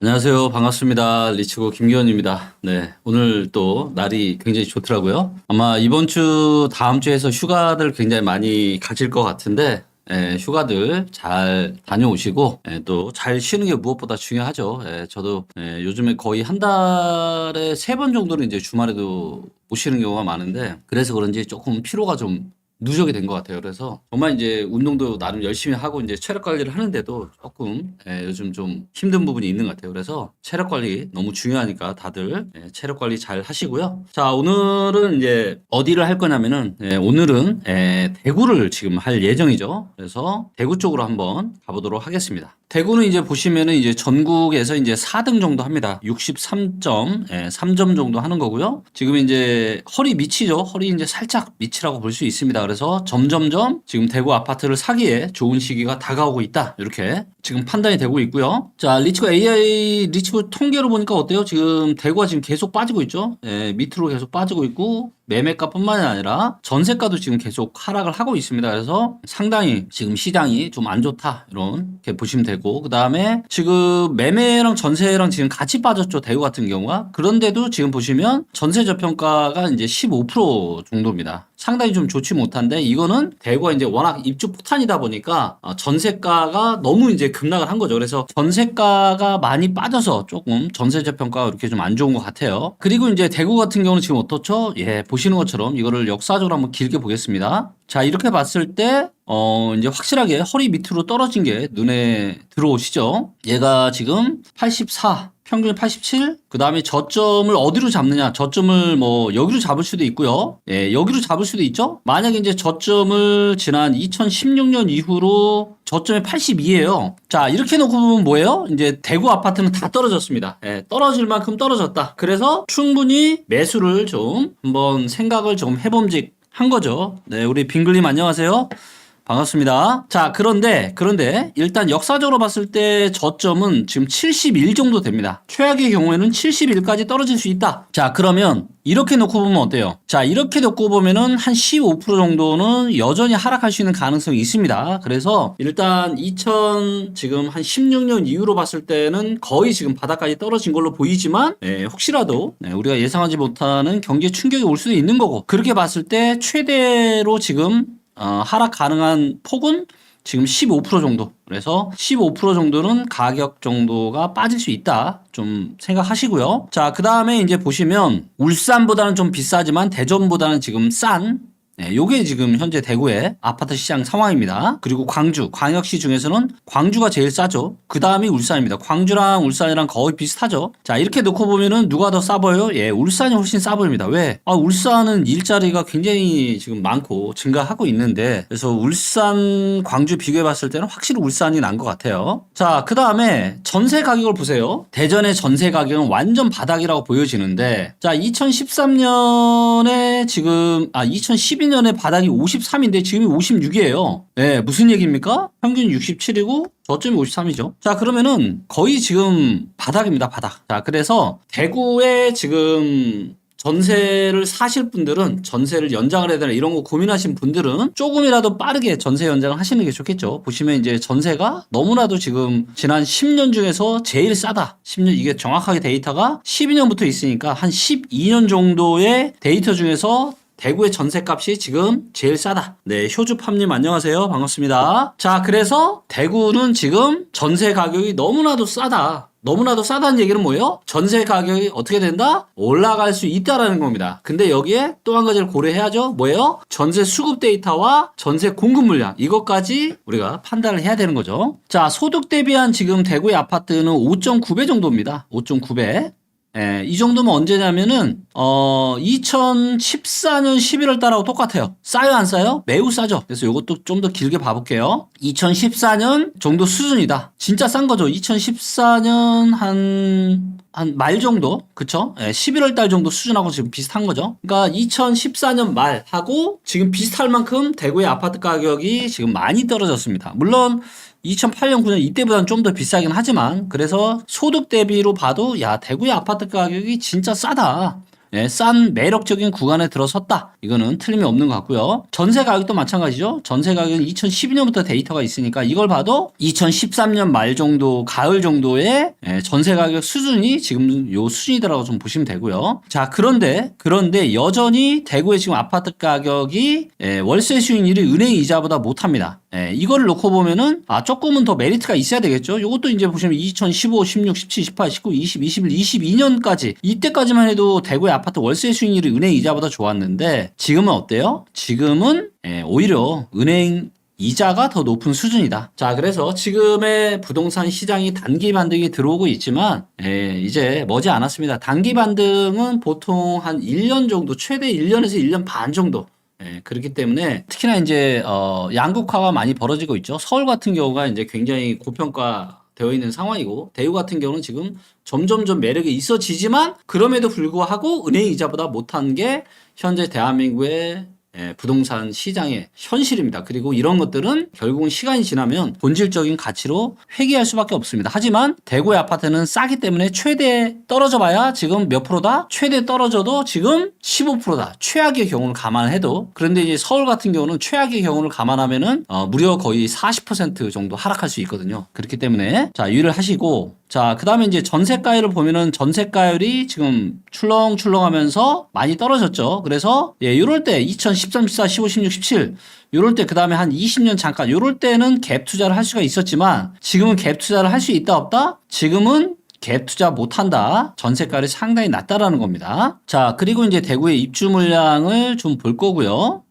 안녕하세요. 반갑습니다. 리치고 김기현입니다. 네. 오늘 또 날이 굉장히 좋더라고요. 아마 이번 주, 다음 주에서 휴가들 굉장히 많이 가질 것 같은데, 예, 휴가들 잘 다녀오시고, 예, 또잘 쉬는 게 무엇보다 중요하죠. 예, 저도 예, 요즘에 거의 한 달에 세 번 정도는 이제 주말에도 못 쉬는 경우가 많은데, 그래서 그런지 조금 피로가 좀 누적이 된 것 같아요. 그래서 정말 이제 운동도 나름 열심히 하고 이제 체력 관리를 하는데도 조금 예, 요즘 좀 힘든 부분이 있는 것 같아요. 그래서 체력 관리 너무 중요하니까 다들 예, 체력 관리 잘 하시고요. 자 오늘은 이제 어디를 할 거냐면은 예, 오늘은 예, 대구를 지금 할 예정이죠. 그래서 대구 쪽으로 한번 가보도록 하겠습니다. 대구는 이제 보시면은 이제 전국에서 이제 4등 정도 합니다. 63점, 예, 3점 정도 하는 거고요. 지금 이제 허리 밑이죠. 허리 이제 살짝 밑이라고 볼 수 있습니다. 그래서 점점점 지금 대구 아파트를 사기에 좋은 시기가 다가오고 있다. 이렇게 지금 판단이 되고 있고요. 자, 리치고 AI 리치고 통계로 보니까 어때요? 지금 대구가 지금 계속 빠지고 있죠. 예, 밑으로 계속 빠지고 있고 매매가뿐만이 아니라 전세가도 지금 계속 하락을 하고 있습니다. 그래서 상당히 지금 시장이 좀 안 좋다 이렇게 보시면 되고 그 다음에 지금 매매랑 전세랑 지금 같이 빠졌죠 대구 같은 경우가 그런데도 지금 보시면 전세 저평가가 이제 15% 정도입니다. 상당히 좀 좋지 못한데 이거는 대구가 이제 워낙 입주 폭탄이다 보니까 어, 전세가가 너무 이제 급락을 한 거죠. 그래서 전세가가 많이 빠져서 조금 전세 저평가가 이렇게 좀 안 좋은 것 같아요. 그리고 이제 대구 같은 경우는 지금 어떻죠? 예, 보시는 것처럼 이거를 역사적으로 한번 길게 보겠습니다. 자, 이렇게 봤을 때, 어, 이제 확실하게 허리 밑으로 떨어진 게 눈에 들어오시죠? 얘가 지금 84, 평균 87, 그 다음에 저점을 어디로 잡느냐? 저점을 뭐, 여기로 잡을 수도 있고요. 예, 여기로 잡을 수도 있죠? 만약에 이제 저점을 지난 2016년 이후로 저점이 82예요. 자, 이렇게 놓고 보면 뭐예요? 이제 대구 아파트는 다 떨어졌습니다. 예, 떨어질 만큼 떨어졌다. 그래서 충분히 매수를 좀 한번 생각을 좀 해봄직 한 거죠. 네, 우리 빙글님 안녕하세요. 반갑습니다. 자, 그런데, 그런데, 일단 역사적으로 봤을 때 저점은 지금 71 정도 됩니다. 최악의 경우에는 71까지 떨어질 수 있다. 자, 그러면, 이렇게 놓고 보면 어때요? 자, 이렇게 놓고 보면은 한 15% 정도는 여전히 하락할 수 있는 가능성이 있습니다. 그래서, 일단 2000, 지금 한 16년 이후로 봤을 때는 거의 지금 바닥까지 떨어진 걸로 보이지만, 예, 혹시라도, 네, 우리가 예상하지 못하는 경제 충격이 올 수도 있는 거고, 그렇게 봤을 때 최대로 지금 어, 하락 가능한 폭은 지금 15% 정도. 그래서 15% 정도는 가격 정도가 빠질 수 있다. 좀 생각하시고요. 자, 그 다음에 이제 보시면 울산보다는 좀 비싸지만 대전보다는 지금 싼 네, 요게 지금 현재 대구의 아파트 시장 상황입니다. 그리고 광주, 광역시 중에서는 광주가 제일 싸죠. 그 다음이 울산입니다. 광주랑 울산이랑 거의 비슷하죠. 자, 이렇게 놓고 보면은 누가 더 싸 보여요? 예, 울산이 훨씬 싸 보입니다. 왜? 아, 울산은 일자리가 굉장히 지금 많고 증가하고 있는데, 그래서 울산, 광주 비교해 봤을 때는 확실히 울산이 난 것 같아요. 자, 그 다음에 전세 가격을 보세요. 대전의 전세 가격은 완전 바닥이라고 보여지는데, 자, 2013년에 지금, 아, 2012 년에 바닥이 53인데 지금이 56이에요. 네, 무슨 얘기입니까? 평균 67이고 저점이 53이죠. 자, 그러면은 거의 지금 바닥입니다, 바닥. 자, 그래서 대구에 지금 전세를 사실 분들은 전세를 연장을 해야 되나 이런 거 고민하신 분들은 조금이라도 빠르게 전세 연장을 하시는 게 좋겠죠. 보시면 이제 전세가 너무나도 지금 지난 10년 중에서 제일 싸다. 10년 이게 정확하게 데이터가 12년부터 있으니까 한 12년 정도의 데이터 중에서 대구의 전세값이 지금 제일 싸다. 네, 효주팜님 안녕하세요. 반갑습니다. 자, 그래서 대구는 지금 전세 가격이 너무나도 싸다. 너무나도 싸다는 얘기는 뭐예요? 전세 가격이 어떻게 된다? 올라갈 수 있다라는 겁니다. 근데 여기에 또 한 가지를 고려해야죠. 뭐예요? 전세 수급 데이터와 전세 공급 물량 이것까지 우리가 판단을 해야 되는 거죠. 자, 소득 대비한 지금 대구의 아파트는 5.9배 정도입니다. 5.9배. 예, 이 정도면 언제냐면은 어 2014년 11월 달하고 똑같아요. 싸요 안 싸요? 매우 싸죠. 그래서 이것도 좀 더 길게 봐볼게요. 2014년 정도 수준이다. 진짜 싼 거죠. 2014년 한 한 말 정도, 그쵸? 예, 11월 달 정도 수준하고 지금 비슷한 거죠. 그러니까 2014년 말하고 지금 비슷할 만큼 대구의 아파트 가격이 지금 많이 떨어졌습니다. 물론 2008년, 9년 이때보다는 좀 더 비싸긴 하지만 그래서 소득 대비로 봐도 야 대구의 아파트 가격이 진짜 싸다. 예, 싼 매력적인 구간에 들어섰다. 이거는 틀림이 없는 것 같고요. 전세 가격도 마찬가지죠. 전세 가격은 2012년부터 데이터가 있으니까 이걸 봐도 2013년 말 정도, 가을 정도의 예, 전세 가격 수준이 지금 요 수준이다라고 좀 보시면 되고요. 자, 그런데 그런데 여전히 대구의 지금 아파트 가격이 예, 월세 수익률이 은행 이자보다 못합니다. 예, 이거를 놓고 보면은 아 조금은 더 메리트가 있어야 되겠죠. 이것도 이제 보시면 2015, 16, 17, 18, 19, 20, 21, 22년까지 이때까지만 해도 대구의 아파트 월세 수익률이 은행 이자보다 좋았는데 지금은 어때요? 지금은 예, 오히려 은행 이자가 더 높은 수준이다. 자, 그래서 지금의 부동산 시장이 단기 반등이 들어오고 있지만, 예, 이제 머지 않았습니다. 단기 반등은 보통 한 1년 정도, 최대 1년에서 1년 반 정도. 예, 그렇기 때문에 특히나 이제, 어, 양극화가 많이 벌어지고 있죠. 서울 같은 경우가 이제 굉장히 고평가 되어 있는 상황이고, 대구 같은 경우는 지금 점점점 매력이 있어지지만, 그럼에도 불구하고 은행 이자보다 못한 게 현재 대한민국의 예, 부동산 시장의 현실입니다. 그리고 이런 것들은 결국은 시간이 지나면 본질적인 가치로 회귀할 수밖에 없습니다. 하지만 대구의 아파트는 싸기 때문에 최대 떨어져 봐야 지금 몇 프로다? 최대 떨어져도 지금 15%다. 최악의 경우를 감안해도 그런데 이제 서울 같은 경우는 최악의 경우를 감안하면은 어, 무려 거의 40% 정도 하락할 수 있거든요. 그렇기 때문에 자 유의를 하시고 자, 그 다음에 이제 전세가율을 보면은 전세가율이 지금 출렁출렁 하면서 많이 떨어졌죠. 그래서, 예, 요럴 때 2013, 14, 15, 16, 17, 요럴 때 그 다음에 한 20년 잠깐, 요럴 때는 갭 투자를 할 수가 있었지만 지금은 갭 투자를 할 수 있다 없다? 지금은 갭 투자 못한다. 전세가율이 상당히 낮다라는 겁니다. 자, 그리고 이제 대구의 입주 물량을 좀 볼 거고요.